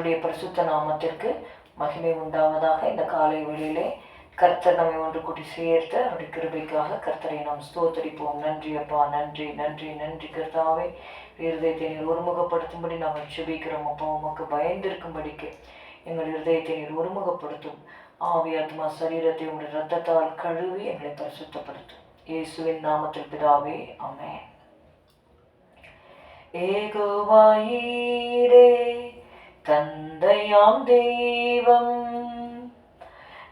கர்த்தருடைய பரிசுத்த நாமத்திற்கு மகிமை உண்டாவதாக இந்த காலை வெளியிலே கர்த்தர் நம்மை ஒன்று கூட்டி சேர்த்து அவருடைய கிருபைக்காக கர்த்தரை நாம் ஸ்தோத்தரிப்போம். நன்றி அப்பா நன்றி நன்றி நன்றி கர்த்தாவே. இருதயத்தை நீர் ஒருமுகப்படுத்தும்படி நாங்கள் சுபிக்கிறோம் அப்பா. உமக்கு பயந்திருக்கும்படிக்கு எங்கள் இருதயத்தை நீர் ஒருமுகப்படுத்தும். ஆவி ஆத்மா சரீரத்தை உங்களுடைய ரத்தத்தால் கழுவி எங்களை பரிசுத்தப்படுத்தும். இயேசுவின் நாமத்தில் பிதாவே அமே ஏகோவாயிரே தந்தையாம் தெய்வம்.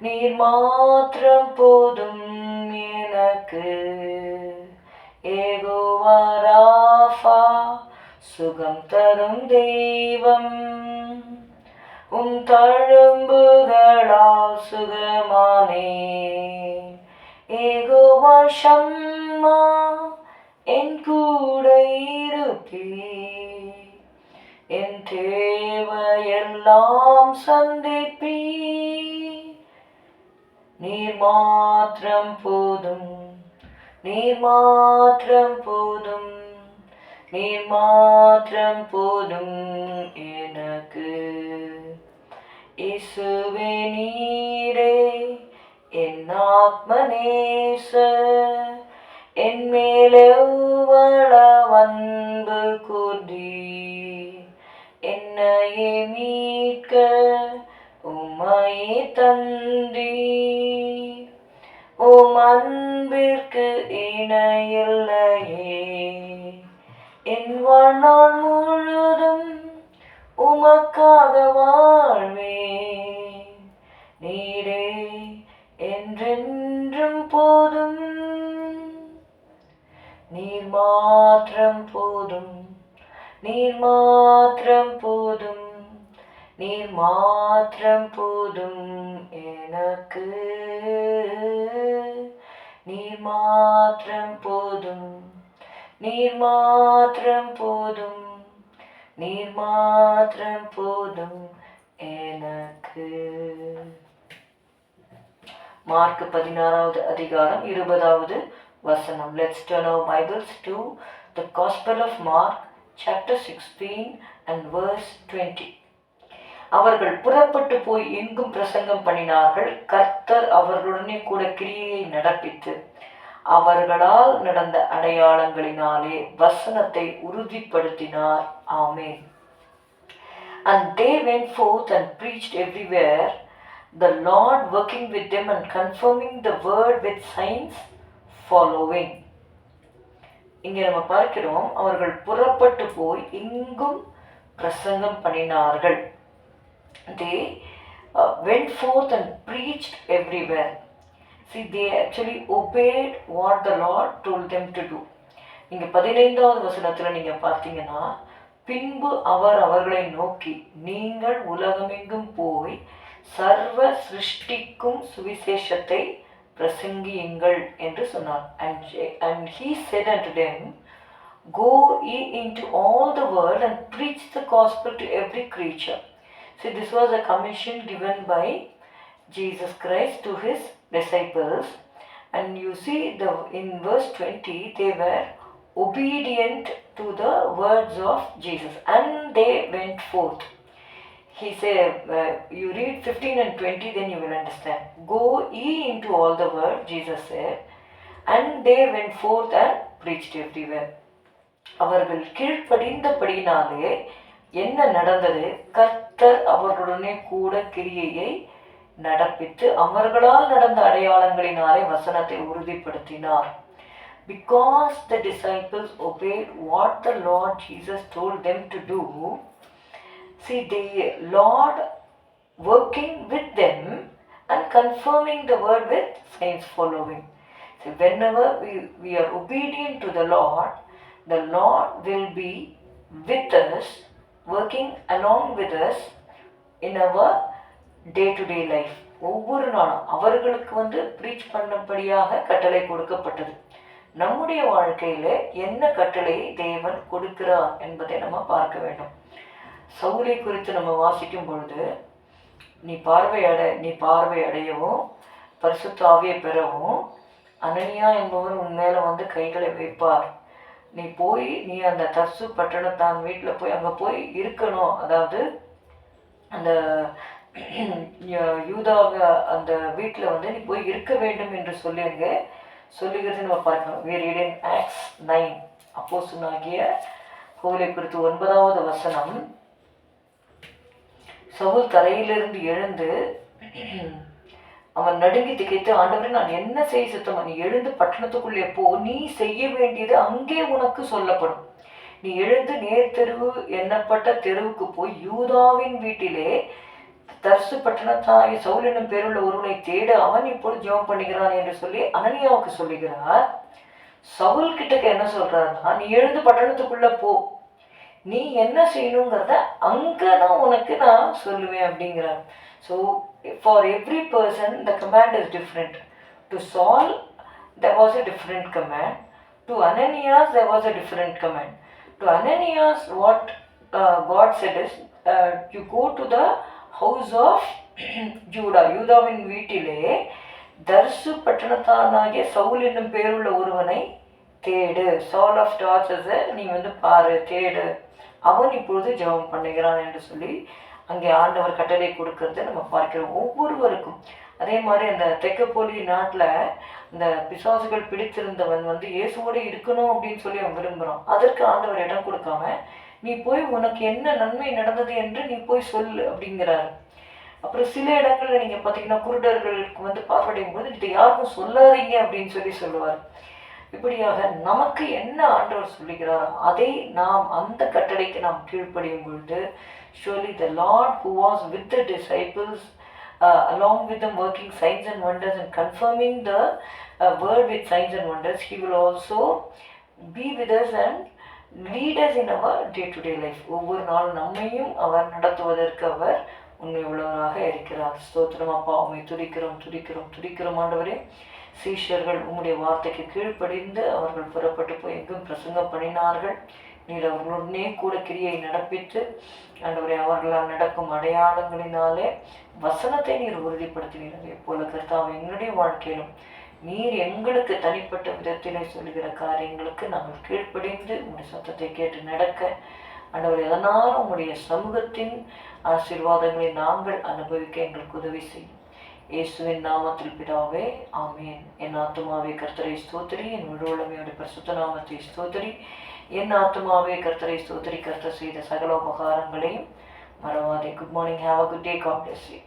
நீர் மாத்திரம் போதும் எனக்கு. ஏகோவாராஃபா சுகம் தரும் தெய்வம். உம் தழும்புகளால் சுகமானே. ஏகோவா ஷம்மா என் கூட இருப்பீ தேவையெல்லாம் சந்திப்பீ நீர் மாத்திரம் போதும் நீர் மாத்திரம் போதும் நீர் மாத்திரம் போதும் எனக்கு. இசுவே நீரே என் ஆத்மநேசர் தந்தி. உம் அன்பிற்கு இணையில்லையே. என் வாழ்நாள் முழுதும் உமக்காக வாழ்வே. நீரே என்றென்றும் போதும். நீர் மாற்றம் போதும். நீர் மாற்றம் போதும். நீர் மாத்திரம் போதும் எனக்கு. நீர் மாத்திரம் போதும். நீர் மாத்திரம் போதும். நீர் மாத்திரம் போதும் எனக்கு. மார்க் பதினாறாவது அதிகாரம் இருபதாவது வசனம். Let's turn our Bibles to the gospel of Mark chapter sixteen and verse twenty அவர்கள் புறப்பட்டு போய் எங்கும் பிரசங்கம் பண்ணினார்கள். கர்த்தர் அவர்களுடனே கூட கிரியையை நடப்பித்து அவர்களால் நடந்த அடையாளங்களினாலே வசனத்தை உறுதிப்படுத்தினார். ஆமேன். And they went forth and preached everywhere, the Lord working with them and confirming the word with signs following. இங்கே நம்ம பார்க்கிறோம் அவர்கள் புறப்பட்டு போய் எங்கும் பிரசங்கம் பண்ணினார்கள். தே uh, went forth and preached everywhere. See, they actually obeyed what the Lord told them to நீங்கள் பதினைந்தாவது வசனத்தில் நீங்கள் பார்த்தீங்கன்னா பின்பு அவர் அவர்களை நோக்கி நீங்கள் உலகமெங்கும் போய் சர்வ சிருஷ்டிக்கும் சுவிசேஷத்தை பிரசங்கியுங்கள் என்று சொன்னார் and and he said and them go into all the world and preach the gospel to every creature See, this was a commission given by Jesus Christ to his disciples. And you see, the in verse 20, they were obedient to the words of Jesus and they went forth. He said, uh, you read 15 and 20, then you will understand. Go ye into all the world, Jesus said, and they went forth and preached everywhere. அவர்கள் கீழ்ப்படிந்தபடினாலே என்ன நடந்தது கர்த்தர் அவர்களுடனே கூட கிரியையை நடப்பித்து அவர்களால் நடந்த அடையாளங்களினாலே வசனத்தை உறுதிப்படுத்தினார் because the disciples obeyed what the Lord Jesus told them to do, see the Lord working with them and confirming the word with signs following. See, whenever we, we are obedient to the Lord, the Lord will be with us, working along with us in our day to day life ஒவ்வொரு நாளும் அவர்களுக்கு வந்து preach பண்ணபடியாக கட்டளை கொடுக்கப்பட்டது. நம்முடைய வாழ்க்கையில் என்ன கட்டளையை தேவன் கொடுக்கிறார் என்பதை நம்ம பார்க்க வேண்டும். சௌரை குறித்து நம்ம வாசிக்கும் பொழுது நீ பார்வை அடை நீ பார்வை அடையவும் பரிசுத்தாவியை பெறவும் அனனியா என்பவர் உன் மேலே வந்து கைகளை வைப்பார். நீ போய் நீ அந்த தர்சு பட்டணத்தான் வீட்டில் போய் அங்கே போய் இருக்கணும். அதாவது அந்த யூதாவ யூதாவை அந்த வீட்டில் வந்து நீ போய் இருக்க வேண்டும் என்று சொல்லியிருங்க சொல்லுகிறது நம்ம பார்க்கணும் வேறு இடன் ஆக்ஸ் நைன் அப்போ சொன்னாகிய கோவிலை குறித்து ஒன்பதாவது வசனம். சவுல் தரையிலிருந்து எழுந்து அவன் நடுங்கி திகைத்து ஆண்டவரே நான் என்ன செய்ய சுத்தமா? நீ எழுந்து பட்டணத்துக்குள்ளே போ. நீ செய்ய வேண்டியது அங்கே உனக்கு சொல்லப்படும். நீ எழுந்து நேர் தெருவு எண்ணப்பட்ட தெருவுக்கு போய் யூதாவின் வீட்டிலே தர்சு பட்டணத்தாய் சவுல் என்னும் பேருள்ள ஒருவனை தேட. அவன் இப்பொழுது ஜெபம் பண்ணுகிறான் என்று சொல்லி அனனியாவுக்கு சொல்லுகிறார். சவுல் கிட்டக்க என்ன சொல்றாருன்னா நீ எழுந்து பட்டணத்துக்குள்ள போ. நீ என்ன செய்யணுங்கிறத அங்கதான் உனக்கு நான் சொல்லுவேன் அப்படிங்கிறார். So for every person the command is different to Saul there was a different command to Ananias there was a different command to Ananias what God said is you go to the house of Judah யூதாவின் வீட்டிலே தர்சு பட்டணத்தானாகிய சவுல் என்னும் பேருள்ள ஒருவனை தேடு. சால் of டார்ச்சஸை நீ வந்து பாரு தேடு. அவன் இப்பொழுது ஜெபம் பண்ணுகிறான் என்று சொல்லி அங்கே ஆண்டவர் கட்டளை கொடுக்கறதை நம்ம பார்க்கிறோம். ஒவ்வொருவருக்கும் அதே மாதிரி அந்த தெக்கப்போலி நாட்டில் இந்த பிசாசுகள் பிடித்திருந்தவன் வந்து இயேசுவோடு இருக்கணும் அப்படின்னு சொல்லி அவன் விரும்புகிறான் அதற்கு ஆண்டவர் இடம் கொடுக்காம நீ போய் உனக்கு என்ன நன்மை நடந்தது என்று நீ போய் சொல்லு அப்படிங்கிறாரு. அப்புறம் சில இடங்கள்ல நீங்கள் பார்த்தீங்கன்னா குருடர்களுக்கு வந்து பார்வையிடும் போது இதை யாருக்கும் சொல்லாதீங்க அப்படின்னு சொல்லி சொல்லுவார். இப்படியாக நமக்கு என்ன ஆண்டவர் சொல்லுகிறாரோ அதை நாம் அந்த கட்டளைக்கு நாம் கீழ்ப்படியும் பொழுது surely the Lord who was with the disciples along with them working signs and wonders and confirming the word with signs and wonders he will also be with us and leaders in our day to day life ஒவ்வொரு நாளும் நம்மையும் அவர் நடத்துவதற்கு அவர் உண்மை உள்ளவராக இருக்கிறார். ஸ்தோத்திரம் அப்பா உண்மை துடிக்கிறோம் துடிக்கிறோம் துடிக்கிறோம் ஆண்டவரே சீஷர்கள் உம்முடைய வார்த்தைக்கு கீழ்ப்படிந்து அவர்கள் புறப்பட்டு போய் எங்கும் பிரசங்கம் பண்ணினார்கள். நீர் அவர்களுடனே கூட கிரியை நடப்பித்து ஆண்டவரே அவர்களால் நடக்கும் அடையாளங்களினாலே வசனத்தை நீர் உறுதிப்படுத்தினீர்கள். எப்போல போல கர்த்தாவை எங்களுடைய வாழ்க்கையிலும் நீர் எங்களுக்கு தனிப்பட்ட விதத்திலே சொல்லுகிற காரியங்களுக்கு நாங்கள் கீழ்ப்படிந்து உங்களுடைய சத்தத்தை கேட்டு நடக்க ஆண்டவர் எதனாலும் உங்களுடைய சமூகத்தின் ஆசீர்வாதங்களை நாங்கள் அனுபவிக்க எங்களுக்கு உதவி செய்யும். இயேசுவின் நாமத்தில் பிதாவே ஆமேன். என் ஆத்துமாவே கர்த்தரை ஸ்தோத்திரி. என் விழுவலமையோட பிரசுத்த நாமத்தை ஸ்தோத்திரி. என் ஆத்துமாவே கர்த்தரை ஸ்தோத்திரி. கர்த்தர் செய்த சகல உபகாரங்களையும் மறவாதே. Good morning have a good day God bless you